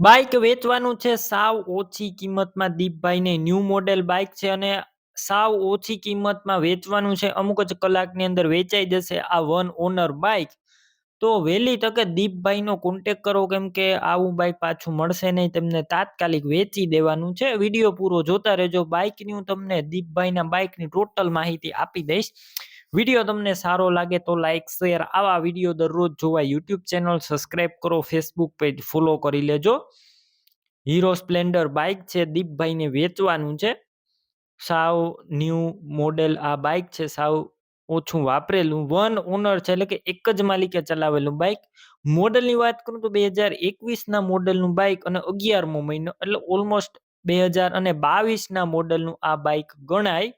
Bike વેચવાનું છે, સાવ ઓછી કિંમતમાં દીપભાઈને ન્યૂ મોડેલ બાઇક છે અને સાવ ઓછી કિંમતમાં વેચવાનું છે. અમુક જ કલાકની અંદર વેચાઈ જશે આ વન ઓનર બાઇક. તો વહેલી તકે દીપભાઈનો કોન્ટેક કરો કેમ કે આવું બાઇક પાછું મળશે નહીં, તમને તાત્કાલિક વેચી દેવાનું છે. વીડિયો પૂરો જોતા રહેજો. બાઇકની હું તમને દીપભાઈના બાઇકની ટોટલ માહિતી આપી દઈશ. વીડિયો તમને સારો લાગે તો લાઇક શેર આવા વીડિયો દરરોજ જોવા યુટ્યુબ ચેનલ સબસ્ક્રાઈબ કરો ફેસબુક પેજ ફોલો કરી લેજો. હીરો સ્પ્લેન્ડર બાઇક છે, દીપભાઈને વેચવાનું છે. સાવ ન્યૂ મોડેલ આ બાઇક છે, સાવ ઓછું વાપરેલું. વન ઓનર છે, એટલે કે એક જ માલિકે ચલાવેલું બાઇક મોડલની વાત કરું તો બે હજાર એકવીસના મોડલનું બાઇક અને અગિયારમો મહિનો, એટલે ઓલમોસ્ટ બે હજાર અને બાવીસના મોડલનું આ બાઇક ગણાય.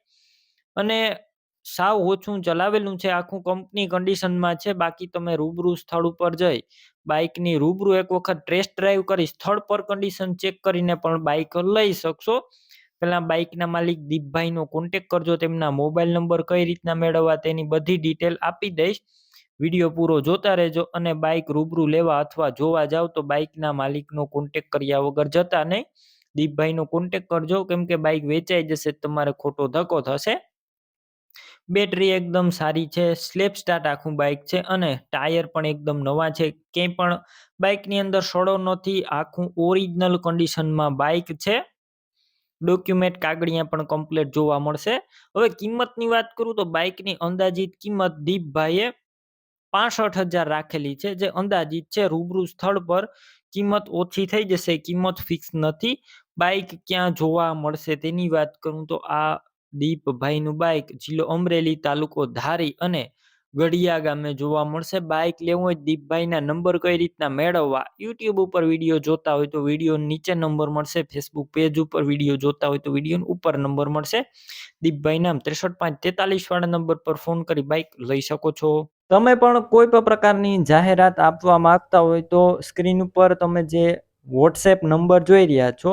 અને સાવ ઓછું ચલાવેલું છે. આખું કંપની કન્ડિશનમાં છે. બાકી તમે રૂબરૂ સ્થળ ઉપર જઈ બાઇકની રૂબરૂ એક વખત ટેસ્ટ ડ્રાઈવ કરી સ્થળ પર કન્ડિશન ચેક કરીને પણ બાઇક લઈ શકશો. પહેલા બાઇકના માલિક દીપભાઈનો કોન્ટેક કરજો. તેમના મોબાઈલ નંબર કઈ રીતના મેળવવા તેની બધી ડિટેલ આપી દઈશ. વીડિયો પૂરો જોતા રહેજો અને બાઇક રૂબરૂ લેવા અથવા જોવા જાવ તો બાઇકના માલિકનો કોન્ટેક કર્યા વગર જતા નહીં. દીપભાઈનો કોન્ટેક કરજો. કેમ કે બાઇક વેચાઈ જશે, તમારે ખોટો ધક્કો થશે. બેટરી એકદમ સારી છે સ્લેપ સ્ટાર્ટ આખું બાઇક છે અને ટાયર પણ એકદમ નવા છે. ક્યાંય પણ બાઇકની અંદર સડો નથી, આખું ઓરિજિનલ કન્ડિશનમાં બાઇક છે. ડોક્યુમેન્ટ કાગળિયા પણ કમ્પ્લીટ જોવા મળશે. હવે કિંમતની વાત કરું તો બાઇકની અંદાજિત કિંમત દીપભાઈએ પાસઠ હજાર રાખેલી છે. જે અંદાજિત છે, રૂબરૂ સ્થળ પર કિંમત ઓછી થઈ જશે, કિંમત ફિક્સ નથી. બાઇક ક્યાં જોવા મળશે તેની વાત કરું તો આ દીપભાઈનું બાઇક જિલ્લો અમરેલી તાલુકો ધારી અને ગઢિયા ગામે જોવા મળશે. બાઇક લેવું હોય દીપભાઈના નંબર કઈ રીતના મેળવવા? યુટ્યુબ ઉપર વીડિયો જોતા હોય તો વીડિયો નીચે નંબર મળશે. ફેસબુક પેજ ઉપર વીડિયો જોતા હોય તો વીડિયો ઉપર નંબર મળશે. દીપભાઈ નામ ત્રેસઠ પાંચ તેતાલીસ વાળા નંબર પર ફોન કરી બાઇક લઈ શકો છો. તમે પણ કોઈ પણ પ્રકારની જાહેરાત આપવા માંગતા હોય તો સ્ક્રીન ઉપર તમે જે વોટ્સએપ નંબર જોઈ રહ્યા છો